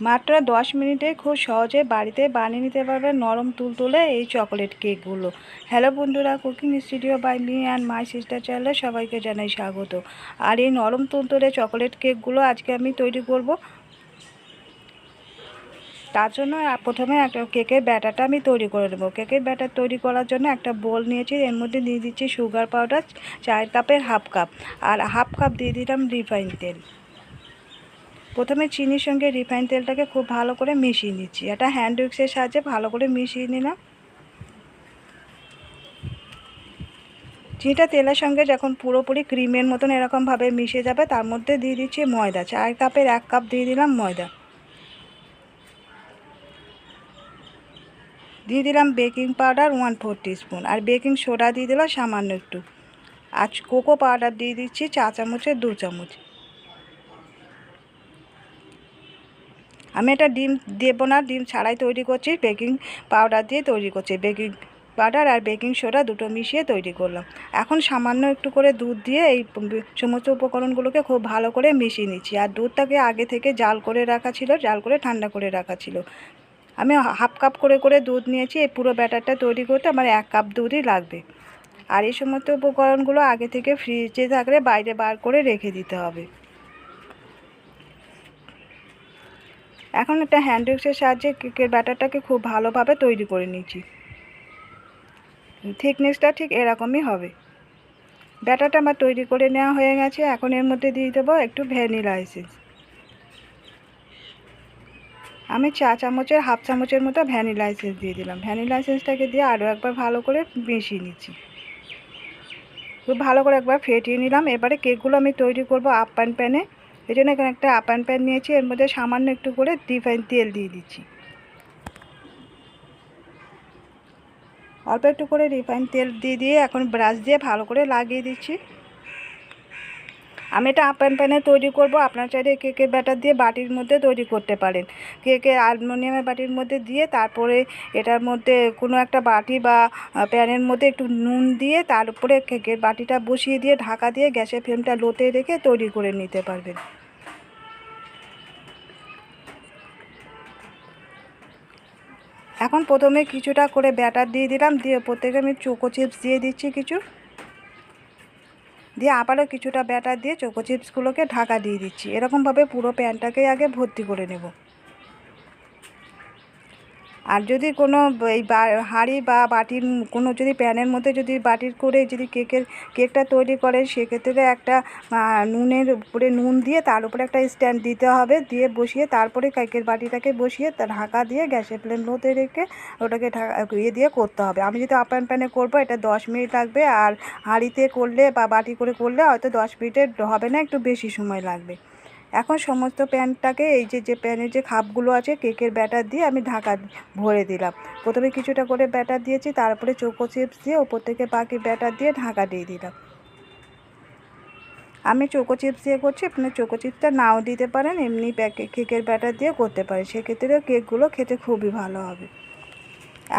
মাত্র দশ মিনিটে খুব সহজে বাড়িতে বানিয়ে নিতে পারবেন নরম তুলতুলে এই চকোলেট কেকগুলো। হ্যালো বন্ধুরা, cooking studio by me and my sister চ্যানেলে সবাইকে জানাই স্বাগত। আর এই নরম তুলতুলে চকোলেট কেকগুলো আজকে আমি তৈরি করব। তার জন্য প্রথমে একটা কেকের ব্যাটারটা আমি তৈরি করে নেব। কেকের ব্যাটার তৈরি করার জন্য একটা বোল নিয়েছি, এর মধ্যে দিয়ে দিচ্ছি সুগার পাউডার চার কাপের হাফ কাপ। আর হাফ কাপ দিয়ে দিলাম রিফাইন তেল। প্রথমে চিনির সঙ্গে রিফাইন তেলটাকে খুব ভালো করে মিশিয়ে নিচ্ছি। এটা হ্যান্ড উইক্সের সাহায্যে ভালো করে মিশিয়ে নিলাম। চিনিটা তেলের সঙ্গে যখন পুরোপুরি ক্রিমের মতন এরকমভাবে মিশে যাবে, তার মধ্যে দিয়ে দিচ্ছি ময়দা। চার কাপের এক কাপ দিয়ে দিলাম ময়দা। দিয়ে দিলাম baking powder one four spoon আর বেকিং সোডা দিয়ে দিলাম সামান্য একটু। আর কোকো পাউডার দিয়ে দিচ্ছি চা চামচের দু চামচ। আমি এটা ডিম দেবো না, ডিম ছাড়াই তৈরি করছি বেকিং পাউডার দিয়ে তৈরি করছি। বেকিং পাউডার আর বেকিং সোডা দুটো মিশিয়ে তৈরি করলাম। এখন সামান্য একটু করে দুধ দিয়ে এই সমস্ত উপকরণগুলোকে খুব ভালো করে মিশিয়ে নিচ্ছি। আর দুধটাকে আগে থেকে জাল করে রাখা ছিল, জাল করে ঠান্ডা করে রাখা ছিল। আমি হাফ কাপ করে করে দুধ নিয়েছি, এই পুরো ব্যাটারটা তৈরি করতে আমার এক কাপ দুধই লাগবে। আর এই সমস্ত উপকরণগুলো আগে থেকে ফ্রিজে থাকলে বাইরে বার করে রেখে দিতে হবে। এখন একটা হ্যান্ড উইক্সের সাহায্যে কেকের ব্যাটারটাকে খুব ভালোভাবে তৈরি করে নিচ্ছি থিকনেসটা ঠিক এরকমই হবে। ব্যাটারটা আমার তৈরি করে নেওয়া হয়ে গেছে, এখন এর মধ্যে দিয়ে দেবো একটু ভ্যানিলা এসেন্স। আমি চা চামচের, হাফ চামচের মতো ভ্যানিলা এসেন্স দিয়ে দিলাম। ভ্যানিলা এসেন্সটাকে দিয়ে আরও একবার ভালো করে মিশিয়ে নিচ্ছি। খুব ভালো করে একবার ফেটিয়ে নিলাম। এবারে কেকগুলো আমি তৈরি করব আপ্যান প্যানে এই জন্য এখানে একটা আপ্যান প্যান নিয়েছি, এর মধ্যে সামান্য একটু করে রিফাইন তেল দিয়ে দিচ্ছি। অল্প একটু করে রিফাইন তেল দিয়ে দিয়ে এখন ব্রাশ দিয়ে ভালো করে লাগিয়ে দিচ্ছি। আমি এটা আপ্যান প্যানে তৈরি করব। আপনার চাইলে কেকের ব্যাটার দিয়ে বাটির মধ্যে তৈরি করতে পারেন। কেকের অ্যালুমিনিয়ামের বাটির মধ্যে দিয়ে তারপরে এটার মধ্যে কোনো একটা বাটি বা প্যানের মধ্যে একটু নুন দিয়ে তার উপরে কেকের বাটিটা বসিয়ে দিয়ে ঢাকা দিয়ে গ্যাসের ফ্লেমটা লোতে রেখে তৈরি করে নিতে পারবেন। এখন প্রথমে কিছুটা করে ব্যাটার দিয়ে দিলাম। দিয়ে প্রত্যেকে আমি চোকো চিপস দিয়ে দিচ্ছি কিছু। দিয়ে আবারও কিছুটা ব্যাটার দিয়ে চোকো চিপসগুলোকে ঢাকা দিয়ে দিচ্ছি। এরকমভাবে পুরো প্যানটাকেই আগে ভর্তি করে নেব। আর যদি কোনো এই হাঁড়ি বা বাটির কোনো যদি প্যানের মধ্যে যদি বাটির করে যদি কেকের কেকটা তৈরি করে, সেক্ষেত্রে একটা নুনের উপরে নুন দিয়ে তার উপরে একটা স্ট্যান্ড দিতে হবে। দিয়ে বসিয়ে তারপরে কেকের বাটিটাকে বসিয়ে ঢাকা দিয়ে গ্যাসের ফ্লেম লোতে রেখে ওটাকে ঢাকা ইয়ে দিয়ে করতে হবে। আমি যদি আপ্যান প্যানে করব, এটা দশ মিনিট লাগবে। আর হাঁড়িতে করলে বা বাটি করে করলে হয়তো দশ মিনিটের হবে না, একটু বেশি সময় লাগবে। এখন সমস্ত প্যানটাকে এই যে যে প্যানের যে খাপগুলো আছে, কেকের ব্যাটার দিয়ে আমি ঢাকা ভরে দিলাম। প্রথমে কিছুটা করে ব্যাটার দিয়েছি, তারপরে চোকো চিপস দিয়ে ওপর থেকে বাকি ব্যাটার দিয়ে ঢাকা দিয়ে দিলাম। আমি চোকো চিপস দিয়ে করছি আপনি চোকো চিপসটা নাও দিতে পারেন, এমনি প্যাকে, কেকের ব্যাটার দিয়ে করতে পারেন। সেক্ষেত্রেও কেকগুলো খেতে খুবই ভালো হবে।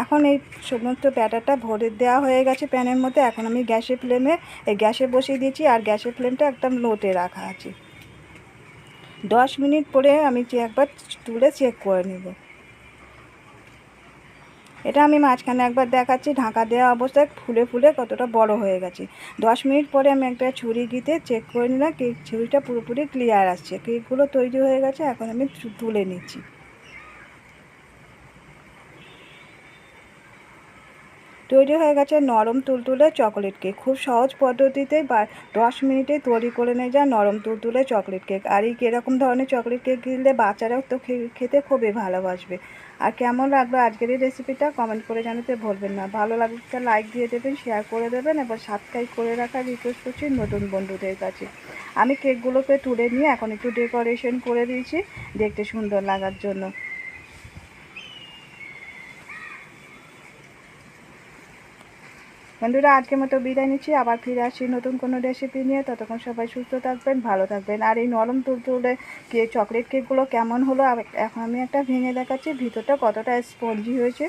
এখন এই সমস্ত ব্যাটারটা ভরে দেওয়া হয়ে গেছে প্যানের মধ্যে। এখন আমি গ্যাসের ফ্লেমে গ্যাসে বসিয়ে দিয়েছি, আর গ্যাসের ফ্লেমটা একদম লোতে রাখা আছে। দশ মিনিট পরে আমি একবার তুলে চেক করে নেব। এটা আমি মাঝখানে একবার দেখাচ্ছি, ঢাকা দেওয়া অবস্থায় ফুলে ফুলে কতটা বড় হয়ে গেছে। দশ মিনিট পরে আমি একটা ছুরি গিতে চেক করে নিলাম কেক ছুরিটা পুরোপুরি ক্লিয়ার আসছে। কেকগুলো তৈরি হয়ে গেছে, এখন আমি তুলে নিচ্ছি। তৈরি হয়ে গেছে নরম তুলতুলে চকলেট কেক খুব সহজ পদ্ধতিতে বা দশ মিনিটে তৈরি করে নিয়ে যায় নরম তুলতুলে চকলেট কেক আর এই কীরকম ধরনের চকলেট কেক দিলে বাচ্চারাও তো খেতে খুবই ভালোবাসবে। আর কেমন লাগল আজকের এই রেসিপিটা কমেন্ট করে জানাতে ভুলবেন না। ভালো লাগলে একটা লাইক দিয়ে দেবেন শেয়ার করে দেবেন এবার সাবস্ক্রাইব করে রাখার রিকোয়েস্ট করছি নতুন বন্ধুদের কাছে। আমি কেকগুলোকে তুলে নিয়ে এখন একটু ডেকোরেশন করে দিয়েছি, দেখতে সুন্দর লাগার জন্য। বন্ধুরা, আজকের মতো বিদায় নিচ্ছি। আবার ফিরে আসছি নতুন কোনো রেসিপি নিয়ে। ততক্ষণ সবাই সুস্থ থাকবেন, ভালো থাকবেন। আর এই নরম তুলতুলে কে চকলেট কেকগুলো কেমন হলো? এখন আমি একটা ভেঙে দেখাচ্ছি, ভিতরটা কতটা স্পঞ্জি হয়েছে।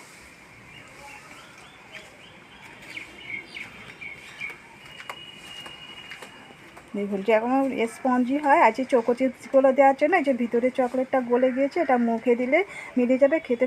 দেখুন যেমন স্পঞ্জি হয়। আর যে চোকো চিপসগুলো দেওয়ার জন্য যে ভিতরে চকলেটটা গলে গিয়েছে, এটা মুখে দিলে মিলে যাবে, খেতে